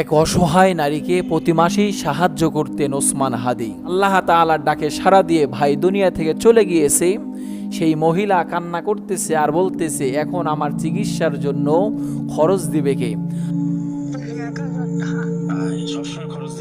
এক অসহায় নারীকে প্রতি মাসেই সাহায্য করতেন ওসমান হাদি। আল্লাহ তাআলার ডাকে সাড়া দিয়ে ভাই দুনিয়া থেকে চলে গিয়েছে। সেই মহিলা কান্না করতেছে আর বলতেছে এখন আমার চিকিৎসার জন্য খরচ দিবে কে সবসময় খরচ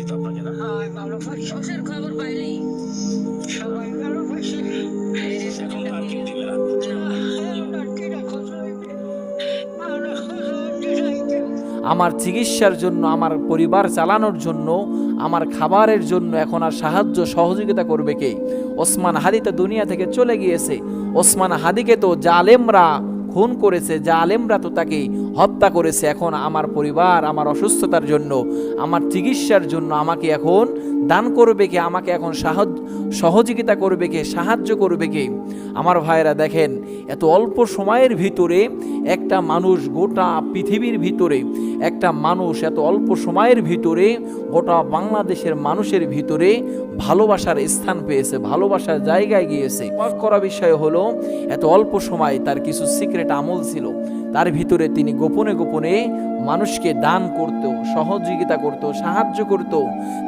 আমার চিকিৎসার জন্য, আমার পরিবার চালানোর জন্য, আমার খাবারের জন্য এখন আর সাহায্য, সহযোগিতা করবে কে? ওসমান হাদি তো দুনিয়া থেকে চলে গিয়েছে। ওসমান হাদিকে তো জালেমরা খুন করেছে, জালেমরা তো তাকে হত্যা করেছে। এখন আমার পরিবার, আমার অসুস্থতার জন্য, আমার চিকিৎসার জন্য আমাকে এখন দান করবে কে? আমাকে এখন সাহায্য, সহযোগিতা করবে কে? সাহায্য করবে কে? আমার ভাইয়েরা দেখেন, এত অল্প সময়ের ভিতরে একটা মানুষ গোটা পৃথিবীর ভিতরে, একটা মানুষ এত অল্প সময়ের ভিতরে, গোটা বাংলাদেশের মানুষের ভিতরে ভালোবাসার স্থান পেয়েছে, ভালোবাসার জায়গায় গিয়েছে। করা বিষয় হলো, এত অল্প সময় তার কিছু সিক্রেট আমল ছিল। তার ভিতরে তিনি গোপনে গোপনে মানুষকে দান করত, সহযোগিতা করত, সাহায্য করত।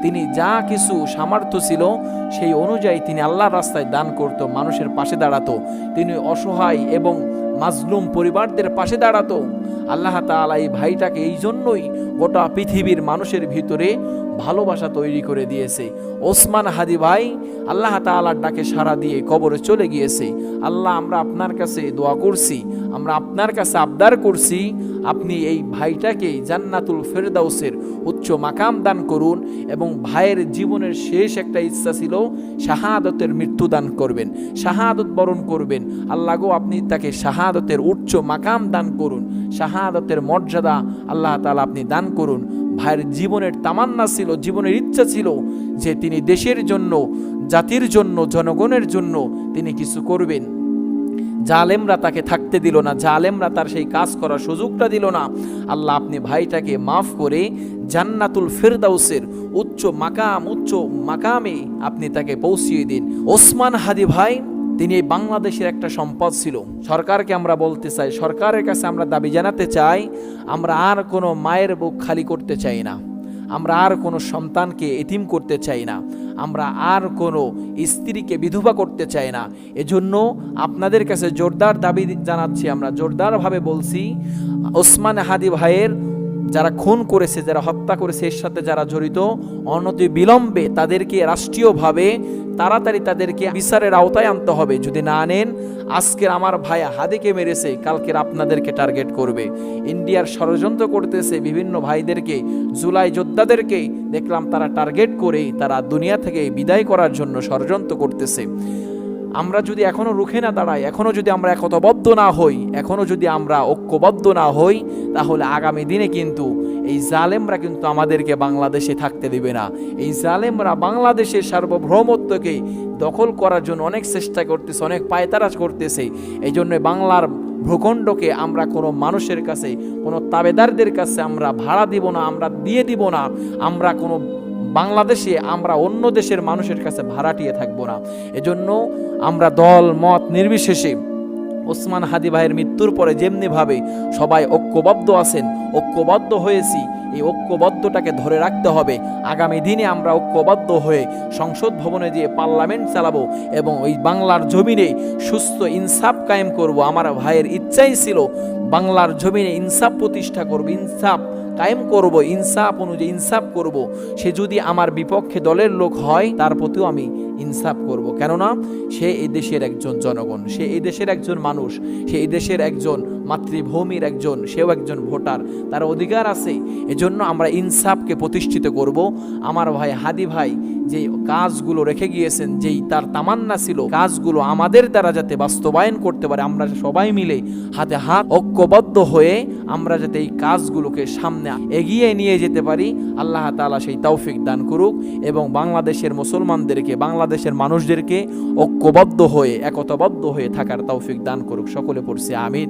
তিনি যা কিছু সামর্থ্য ছিল, সেই অনুযায়ী তিনি আল্লাহর রাস্তায় দান করত, মানুষের পাশে দাঁড়াতো। তিনি অসহায় এবং মাজলুম পরিবারদের পাশে দাঁড়াতো। আল্লাহ তাআলা এই ভাইটাকে এই জন্যই গোটা পৃথিবীর মানুষের ভিতরে ভালোবাসা তৈরি করে দিয়েছে। ওসমান হাদি ভাই আল্লাহ তাআলার ডাকে সাড়া দিয়ে কবরে চলে গিয়েছে। আল্লাহ, আমরা আপনার কাছে দোয়া করছি, আমরা আপনার কাছে আবদার করছি, আপনি এই ভাইটাকে জান্নাতুল ফেরদাউসের উচ্চ মাকাম দান করুন এবং ভাইয়ের জীবনের শেষ একটা ইচ্ছা ছিল শাহাদতের মৃত্যু দান করবেন, শাহাদত বরণ করবেন। আল্লাহ গো, আপনি তাকে শাহাদতের উচ্চ মাকাম দান করুন, শাহাদতের মর্যাদা আল্লাহ তাআলা আপনি দান করুন। ভাইয়ের জীবনের তামান্না ছিল, জীবনের ইচ্ছা ছিল যে তিনি দেশের জন্য, জাতির জন্য, জনগণের জন্য তিনি কিছু করবেন। জালেমরা তাকে থাকতে দিল না, জালেমরা তার সেই কাজ করার সুযোগটা দিল না। আল্লাহ আপনি ভাইটাকে মাফ করে জান্নাতুল ফেরদাউসের উচ্চ মাকাম, উচ্চ মাকামে আপনি তাকে পৌঁছিয়ে দিন। ওসমান হাদি ভাই তিনি এই বাংলাদেশের একটা সম্পদ ছিল। সরকারকে আমরা বলতে চাই, সরকারের কাছে আমরা দাবি জানাতে চাই, আমরা আর কোনো মায়ের বুক খালি করতে চাই না। আমরা আর কোনো সন্তানকে এতিম করতে চাই না। আমরা আর কোনো স্ত্রীকে বিধবা করতে চাই না। এজন্য আপনাদের কাছে জোরদার দাবি জানাচ্ছি আমরা। জোরদারভাবে বলছি, ওসমান হাদি ভাইয়ের যারা খুন করেছে, যারা হত্যা করেছে, এর সাথে যারা জড়িত, অনতি বিলম্বে তাদেরকে রাষ্ট্রীয়ভাবে তাড়াতাড়ি তাদেরকে বিচারের আওতায় আনতে হবে। যদি না আনেন আজকের আমার ভাই হাদিকে মেরেছে, কালকের আপনাদেরকে টার্গেট করবে। ইন্ডিয়ার ষড়যন্ত্র করতেছে বিভিন্ন ভাইদেরকে, জুলাই যোদ্ধাদেরকে। দেখলাম তারা টার্গেট করে তারা দুনিয়া থেকে বিদায় করার জন্য ষড়যন্ত্র করতেছে। আমরা যদি এখনও রুখে না দাঁড়াই, এখনও যদি আমরা একতবদ্ধ না হই, এখনও যদি আমরা ঐক্যবদ্ধ না হই, তাহলে আগামী দিনে কিন্তু এই জালেমরা কিন্তু আমাদেরকে বাংলাদেশে থাকতে দেবে না। এই জালেমরা বাংলাদেশের সার্বভৌমত্বকে দখল করার জন্য অনেক চেষ্টা করতেছে, অনেক পায়তারাজ করতেছে। এই জন্য বাংলার ভূখণ্ডকে আমরা কোনো মানুষের কাছে, কোনো তাবেদারদের কাছে আমরা ভাড়া দিব না, আমরা দিয়ে দিব না। আমরা কোনো বাংলাদেশে, আমরা অন্য দেশের মানুষের কাছে ভাড়াটিয়ে থাকব না। এজন্য আমরা দল, মত নির্বিশেষে ওসমান হাদি ভাইয়ের মৃত্যুর পরে যেমনিভাবে সবাই ঐক্যবদ্ধ আছেন, ঐক্যবদ্ধ হয়েছি, এই ঐক্যবদ্ধটাকে ধরে রাখতে হবে। আগামী দিনে আমরা ঐক্যবদ্ধ হয়ে সংসদ ভবনে দিয়ে পার্লামেন্ট চালাবো এবং ওই বাংলার জমিনে সুস্থ ইনসাফ কায়েম করব। আমার ভাইয়ের ইচ্ছাই ছিল বাংলার জমিনে ইনসাফ প্রতিষ্ঠা করব, ইনসাফ কায়েম করব, ইনসাফ অনুযায়ী ইনসাফ করব। সে যদি আমার বিপক্ষে দলের লোক হয়, তার প্রতিও আমি ইনসাফ করব। কেননা সে এই দেশের একজন জনগণ, সে এই দেশের একজন মানুষ, সে এই দেশের একজন মাতৃভূমির একজন, সেও একজন ভোটার। তার অধিকার আছে, এজন্য আমরা ইনসাফকে প্রতিষ্ঠিত করব। আমার ভাই হাদি ভাই যে কাজগুলো রেখে গিয়েছেন, যেই তার তামান্না ছিল, কাজগুলো আমাদের দ্বারা যাতে বাস্তবায়ন করতে পারে, আমরা সবাই মিলে হাতে হাত ঐক্যবদ্ধ হয়ে আমরা যাতে এই কাজগুলোকে সামনে এগিয়ে নিয়ে যেতে পারি। আল্লাহ তাআলা সেই তৌফিক দান করুক এবং বাংলাদেশের মুসলমানদেরকে বাংলাদেশের মানুষদেরকে ঐক্যবদ্ধ হয়ে একতাবদ্ধ হয়ে থাকার তৌফিক দান করুক। সকলে পড়ছে আমিন।